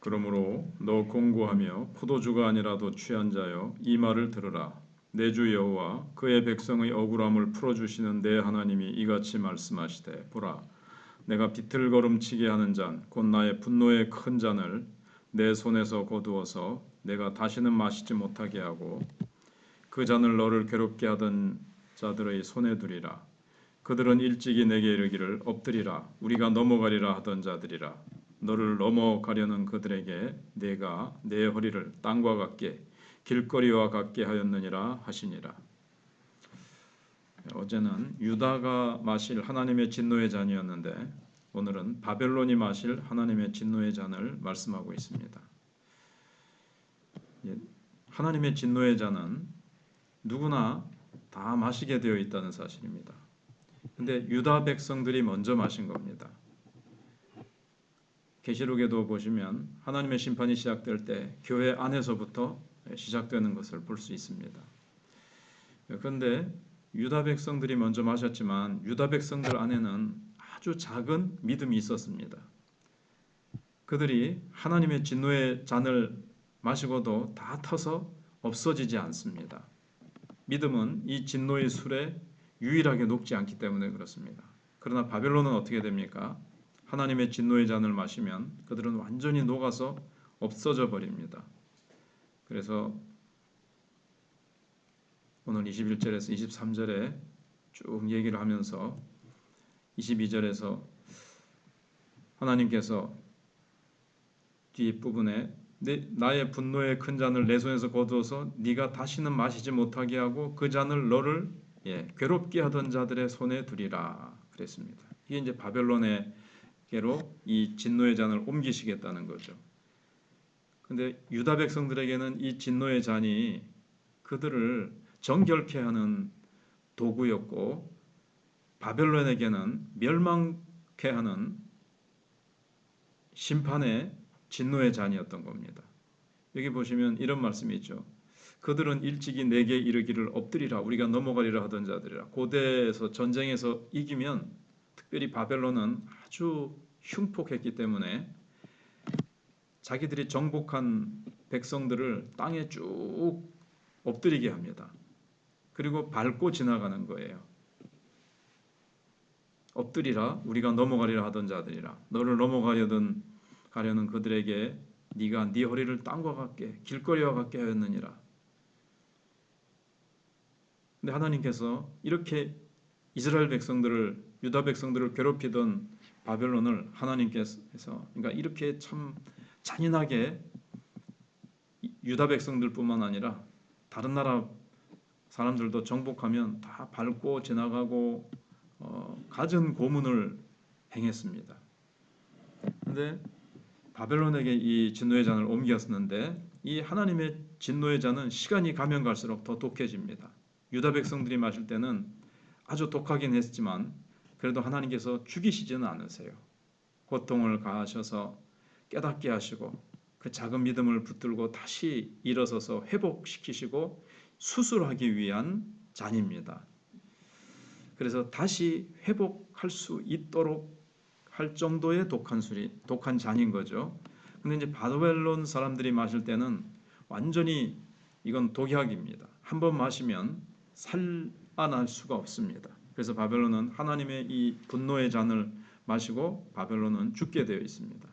그러므로 너 공고하며 포도주가 아니라도 취한 자여 이 말을 들으라. 내 주 여호와 그의 백성의 억울함을 풀어 주시는 내 하나님이 이같이 말씀하시되 보라 내가 비틀거름치게 하는 잔 곧 나의 분노의 큰 잔을 내 손에서 거두어서 내가 다시는 마시지 못하게 하고 그 잔을 너를 괴롭게 하던 자들의 손에 두리라. 그들은 일찍이 내게 이르기를 엎드리라. 우리가 넘어가리라 하던 자들이라 너를 넘어가려는 그들에게 내가 내 허리를 땅과 같게 길거리와 같게 하였느니라 하시니라. 어제는 유다가 마실 하나님의 진노의 잔이었는데 오늘은 바벨론이 마실 하나님의 진노의 잔을 말씀하고 있습니다. 예, 하나님의 진노의 잔은 누구나 다 마시게 되어 있다는 사실입니다. 근데 유다 백성들이 먼저 마신 겁니다. 계시록에도 보시면 하나님의 심판이 시작될 때 교회 안에서부터 시작되는 것을 볼 수 있습니다. 그런데 유다 백성들이 먼저 마셨지만 유다 백성들 안에는 아주 작은 믿음이 있었습니다. 그들이 하나님의 진노의 잔을 마시고도 다 터서 없어지지 않습니다. 믿음은 이 진노의 술에 유일하게 녹지 않기 때문에 그렇습니다. 그러나 바벨론은 어떻게 됩니까? 하나님의 진노의 잔을 마시면 그들은 완전히 녹아서 없어져 버립니다. 그래서 오늘 21절에서 23절에 쭉 얘기를 하면서 22절에서 하나님께서 뒷부분에 내, 나의 분노의 큰 잔을 내 손에서 거두어서 네가 다시는 마시지 못하게 하고 그 잔을 너를 예, 괴롭게 하던 자들의 손에 두리라 그랬습니다. 이게 이제 바벨론의 게로 이 진노의 잔을 옮기시겠다는 거죠. 근데 유다 백성들에게는 이 진노의 잔이 그들을 정결케 하는 도구였고 바벨론에게는 멸망케 하는 심판의 진노의 잔이었던 겁니다. 여기 보시면 이런 말씀이 있죠. 그들은 일찍이 내게 이르기를 엎드리라 우리가 넘어가리라 하던 자들이라 고대에서 전쟁에서 이기면 특별히 바벨론은 아주 흉폭했기 때문에 자기들이 정복한 백성들을 땅에 쭉 엎드리게 합니다. 그리고 밟고 지나가는 거예요. 엎드리라 우리가 넘어가리라 하던 자들이라 너를 넘어가려던 가려는 그들에게 네가 네 허리를 땅과 같게 길거리와 같게 하였느니라. 근데 하나님께서 이렇게 이스라엘 백성들을 유다 백성들을 괴롭히던 바벨론을 하나님께서 그러니까 이렇게 참 잔인하게 유다 백성들뿐만 아니라 다른 나라 사람들도 정복하면 다 밟고 지나가고 어, 갖은 고문을 행했습니다. 그런데 바벨론에게 이 진노의 잔을 옮겼었는데 이 하나님의 진노의 잔은 시간이 가면 갈수록 더 독해집니다. 유다 백성들이 마실 때는 아주 독하긴 했지만 그래도 하나님께서 죽이시지는 않으세요. 고통을 가하셔서 깨닫게 하시고 그 작은 믿음을 붙들고 다시 일어서서 회복시키시고 수술하기 위한 잔입니다. 그래서 다시 회복할 수 있도록 할 정도의 독한 술이 독한 잔인 거죠. 근데 이제 바벨론 사람들이 마실 때는 완전히 이건 독약입니다. 한 번 마시면 살 아날 수가 없습니다. 그래서 바벨론은 하나님의 이 분노의 잔을 마시고 바벨론은 죽게 되어 있습니다.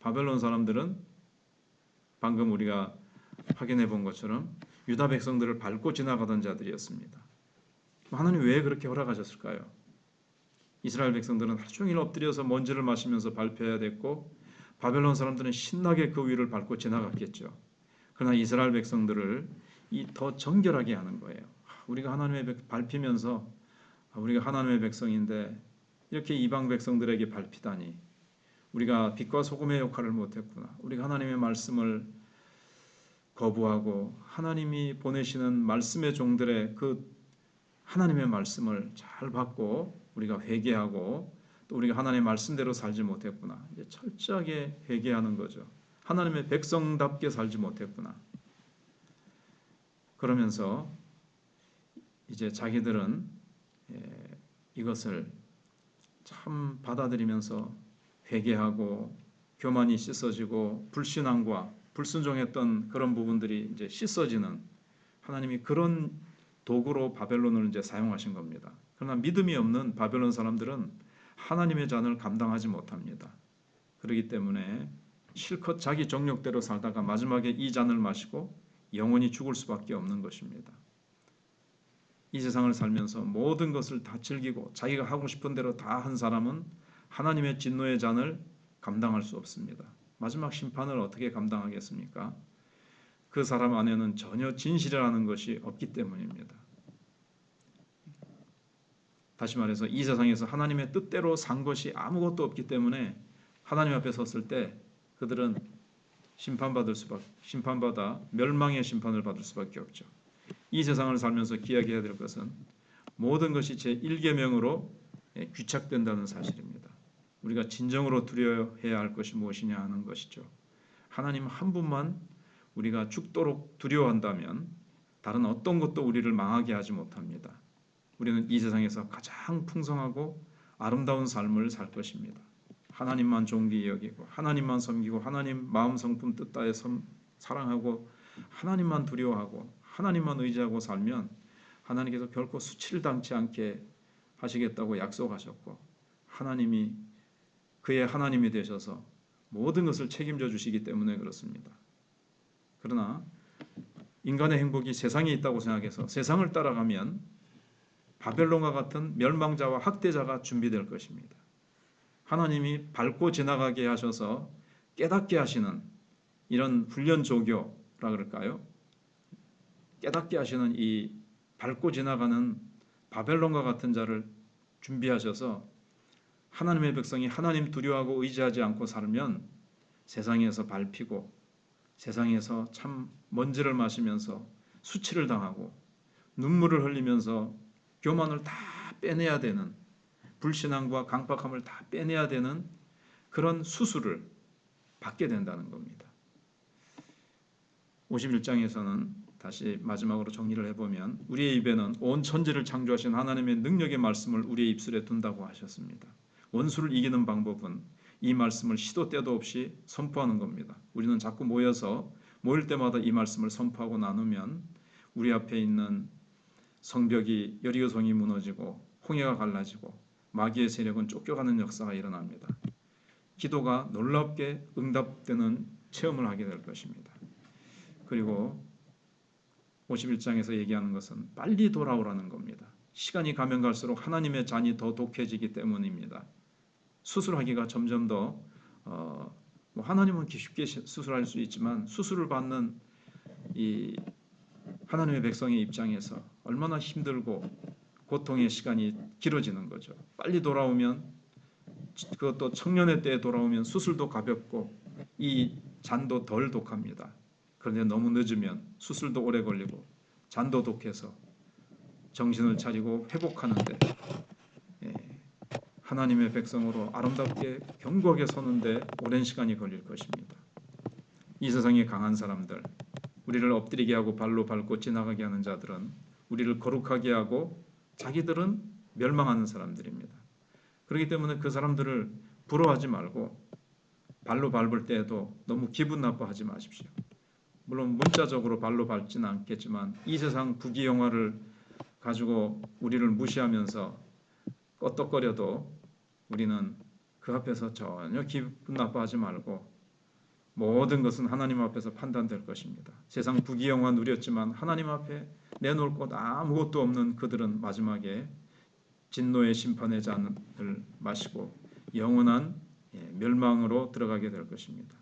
바벨론 사람들은 방금 우리가 확인해 본 것처럼 유다 백성들을 밟고 지나가던 자들이었습니다. 하나님 왜 그렇게 허락하셨을까요? 이스라엘 백성들은 하루 종일 엎드려서 먼지를 마시면서 밟혀야 됐고 바벨론 사람들은 신나게 그 위를 밟고 지나갔겠죠. 그러나 이스라엘 백성들을 이 더 정결하게 하는 거예요. 우리가 하나님의 밟히면서 아, 우리가 하나님의 백성인데 이렇게 이방 백성들에게 밟히다니 우리가 빛과 소금의 역할을 못했구나. 우리가 하나님의 말씀을 거부하고 하나님이 보내시는 말씀의 종들의 그 하나님의 말씀을 잘 받고 우리가 회개하고 또 우리가 하나님의 말씀대로 살지 못했구나. 이제 철저하게 회개하는 거죠. 하나님의 백성답게 살지 못했구나. 그러면서 이제 자기들은 예, 이것을 참 받아들이면서 회개하고 교만이 씻어지고 불신앙과 불순종했던 그런 부분들이 이제 씻어지는 하나님이 그런 도구로 바벨론을 이제 사용하신 겁니다. 그러나 믿음이 없는 바벨론 사람들은 하나님의 잔을 감당하지 못합니다. 그렇기 때문에 실컷 자기 정욕대로 살다가 마지막에 이 잔을 마시고 영원히 죽을 수밖에 없는 것입니다. 이 세상을 살면서 모든 것을 다 즐기고 자기가 하고 싶은 대로 다 한 사람은 하나님의 진노의 잔을 감당할 수 없습니다. 마지막 심판을 어떻게 감당하겠습니까? 그 사람 안에는 전혀 진실이라는 것이 없기 때문입니다. 다시 말해서 이 세상에서 하나님의 뜻대로 산 것이 아무것도 없기 때문에 하나님 앞에 섰을 때 그들은 심판받을 수밖 심판받아 멸망의 심판을 받을 수밖에 없죠. 이 세상을 살면서 기억해야 될 것은 모든 것이 제 1계명으로 귀착된다는 사실입니다. 우리가 진정으로 두려워해야 할 것이 무엇이냐 하는 것이죠. 하나님 한 분만 우리가 죽도록 두려워한다면 다른 어떤 것도 우리를 망하게 하지 못합니다. 우리는 이 세상에서 가장 풍성하고 아름다운 삶을 살 것입니다. 하나님만 존귀히 여기고 하나님만 섬기고 하나님 마음 성품 뜻 다해 사랑하고 하나님만 두려워하고 하나님만 의지하고 살면 하나님께서 결코 수치를 당치 않게 하시겠다고 약속하셨고 하나님이 그의 하나님이 되셔서 모든 것을 책임져 주시기 때문에 그렇습니다. 그러나 인간의 행복이 세상에 있다고 생각해서 세상을 따라가면 바벨론과 같은 멸망자와 학대자가 준비될 것입니다. 하나님이 밟고 지나가게 하셔서 깨닫게 하시는 이런 훈련 조교라 그럴까요? 깨닫게 하시는 이 밟고 지나가는 바벨론과 같은 자를 준비하셔서 하나님의 백성이 하나님 두려워하고 의지하지 않고 살면 세상에서 밟히고 세상에서 참 먼지를 마시면서 수치를 당하고 눈물을 흘리면서 교만을 다 빼내야 되는 불신앙과 강박함을 다 빼내야 되는 그런 수술을 받게 된다는 겁니다. 51장에서는 다시 마지막으로 정리를 해보면 우리의 입에는 온 천지를 창조하신 하나님의 능력의 말씀을 우리의 입술에 둔다고 하셨습니다. 원수를 이기는 방법은 이 말씀을 시도 때도 없이 선포하는 겁니다. 우리는 자꾸 모여서 모일 때마다 이 말씀을 선포하고 나누면 우리 앞에 있는 성벽이 여리고 성이 무너지고 홍해가 갈라지고 마귀의 세력은 쫓겨가는 역사가 일어납니다. 기도가 놀랍게 응답되는 체험을 하게 될 것입니다. 그리고 51장에서 얘기하는 것은 빨리 돌아오라는 겁니다. 시간이 가면 갈수록 하나님의 잔이 더 독해지기 때문입니다. 수술하기가 점점 더 어, 뭐 하나님은 쉽게 수술할 수 있지만 수술을 받는 이 하나님의 백성의 입장에서 얼마나 힘들고 고통의 시간이 길어지는 거죠. 빨리 돌아오면 그것도 청년의 때에 돌아오면 수술도 가볍고 이 잔도 덜 독합니다. 그런데 너무 늦으면 수술도 오래 걸리고 잔도 독해서 정신을 차리고 회복하는데 예, 하나님의 백성으로 아름답게 견고하게 서는데 오랜 시간이 걸릴 것입니다. 이 세상에 강한 사람들, 우리를 엎드리게 하고 발로 밟고 지나가게 하는 자들은 우리를 거룩하게 하고 자기들은 멸망하는 사람들입니다. 그렇기 때문에 그 사람들을 부러워하지 말고 발로 밟을 때에도 너무 기분 나빠하지 마십시오. 물론 문자적으로 발로 밟지는 않겠지만 이 세상 부귀 영화를 가지고 우리를 무시하면서 껐덕거려도 우리는 그 앞에서 전혀 기분 나빠하지 말고 모든 것은 하나님 앞에서 판단될 것입니다. 세상 부귀 영화 누렸지만 하나님 앞에 내놓을 것 아무것도 없는 그들은 마지막에 진노의 심판의 잔을 마시고 영원한 예, 멸망으로 들어가게 될 것입니다.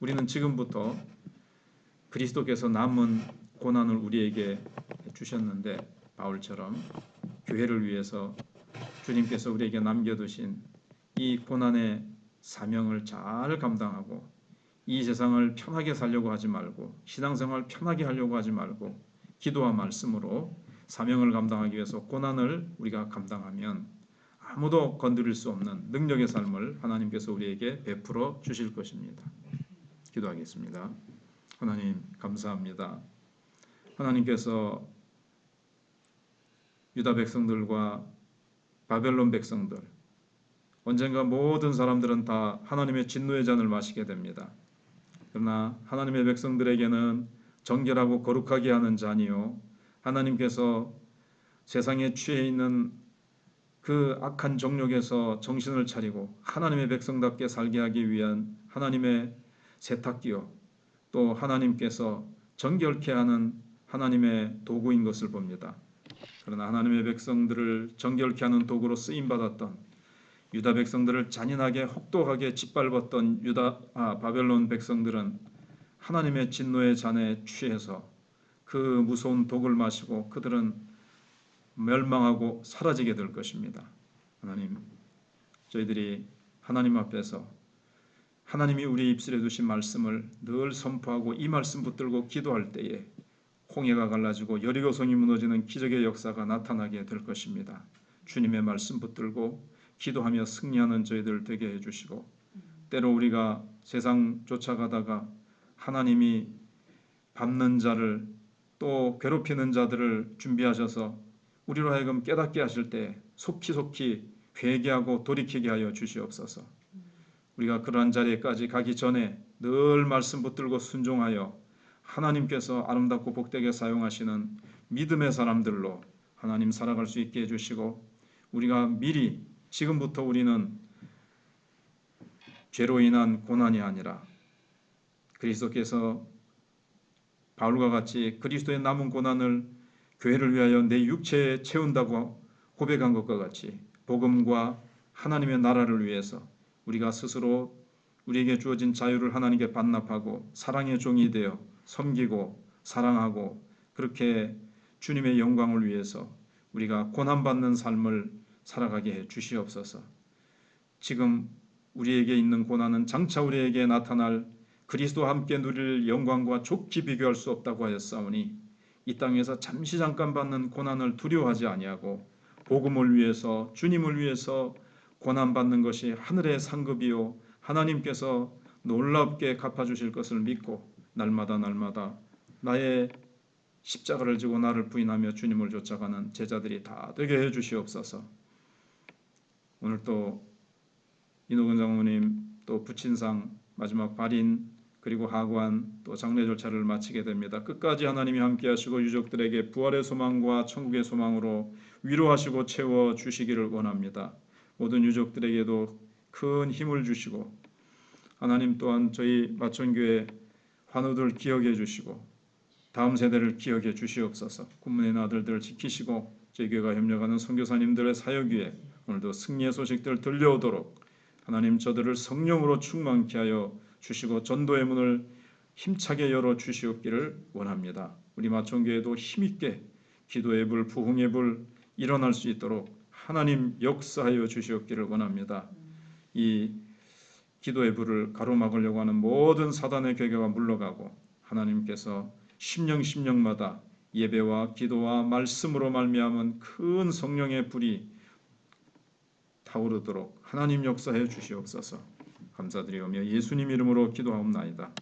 우리는 지금부터 그리스도께서 남은 고난을 우리에게 주셨는데 바울처럼 교회를 위해서 주님께서 우리에게 남겨두신 이 고난의 사명을 잘 감당하고 이 세상을 편하게 살려고 하지 말고 신앙생활 편하게 하려고 하지 말고 기도와 말씀으로 사명을 감당하기 위해서 고난을 우리가 감당하면 아무도 건드릴 수 없는 능력의 삶을 하나님께서 우리에게 베풀어 주실 것입니다. 기도하겠습니다. 하나님 감사합니다. 하나님께서 유다 백성들과 바벨론 백성들 언젠가 모든 사람들은 다 하나님의 진노의 잔을 마시게 됩니다. 그러나 하나님의 백성들에게는 정결하고 거룩하게 하는 잔이요 하나님께서 세상에 취해 있는 그 악한 정욕에서 정신을 차리고 하나님의 백성답게 살게 하기 위한 하나님의 세탁기요 또 하나님께서 정결케 하는 하나님의 도구인 것을 봅니다. 그러나 하나님의 백성들을 정결케 하는 도구로 쓰임 받았던 유다 백성들을 잔인하게 혹독하게 짓밟았던 유다 아, 바벨론 백성들은 하나님의 진노의 잔에 취해서 그 무서운 독을 마시고 그들은 멸망하고 사라지게 될 것입니다. 하나님, 저희들이 하나님 앞에서 하나님이 우리 입술에 두신 말씀을 늘 선포하고 이 말씀 붙들고 기도할 때에 홍해가 갈라지고 여리고성이 무너지는 기적의 역사가 나타나게 될 것입니다. 주님의 말씀 붙들고 기도하며 승리하는 저희들 되게 해주시고 때로 우리가 세상 쫓아가다가 하나님이 밟는 자를 또 괴롭히는 자들을 준비하셔서 우리로 하여금 깨닫게 하실 때 속히 속히 회개하고 돌이키게 하여 주시옵소서. 우리가 그러한 자리에까지 가기 전에 늘 말씀 붙들고 순종하여 하나님께서 아름답고 복되게 사용하시는 믿음의 사람들로 하나님 살아갈 수 있게 해주시고 우리가 미리 지금부터 우리는 죄로 인한 고난이 아니라 그리스도께서 바울과 같이 그리스도의 남은 고난을 교회를 위하여 내 육체에 채운다고 고백한 것과 같이 복음과 하나님의 나라를 위해서 우리가 스스로 우리에게 주어진 자유를 하나님께 반납하고 사랑의 종이 되어 섬기고 사랑하고 그렇게 주님의 영광을 위해서 우리가 고난받는 삶을 살아가게 해 주시옵소서. 지금 우리에게 있는 고난은 장차 우리에게 나타날 그리스도와 함께 누릴 영광과 좋게 비교할 수 없다고 하였사오니 이 땅에서 잠시 잠깐 받는 고난을 두려워하지 아니하고 복음을 위해서 주님을 위해서 고난 받는 것이 하늘의 상급이요 하나님께서 놀랍게 갚아 주실 것을 믿고 날마다 날마다 나의 십자가를 지고 나를 부인하며 주님을 쫓아가는 제자들이 다 되게 해 주시옵소서. 오늘 또 이노근 장모님 또 부친상 마지막 발인 그리고 하관 또 장례 절차를 마치게 됩니다. 끝까지 하나님이 함께 하시고 유족들에게 부활의 소망과 천국의 소망으로 위로하시고 채워 주시기를 원합니다. 모든 유족들에게도 큰 힘을 주시고 하나님 또한 저희 마천교회 환우들 기억해 주시고 다음 세대를 기억해 주시옵소서. 군문의 아들들을 지키시고 저희 교회가 협력하는 선교사님들의 사역 위에 오늘도 승리의 소식들 들려오도록 하나님 저들을 성령으로 충만케 하여 주시고 전도의 문을 힘차게 열어 주시옵기를 원합니다. 우리 마천교회도 힘있게 기도의 불, 부흥의 불 일어날 수 있도록 하나님 역사하여 주시옵기를 원합니다. 이 기도의 불을 가로막으려고 하는 모든 사단의 괴계가 물러가고 하나님께서 심령 심령마다 예배와 기도와 말씀으로 말미암은 큰 성령의 불이 타오르도록 하나님 역사해 주시옵소서. 감사드리오며 예수님 이름으로 기도하옵나이다.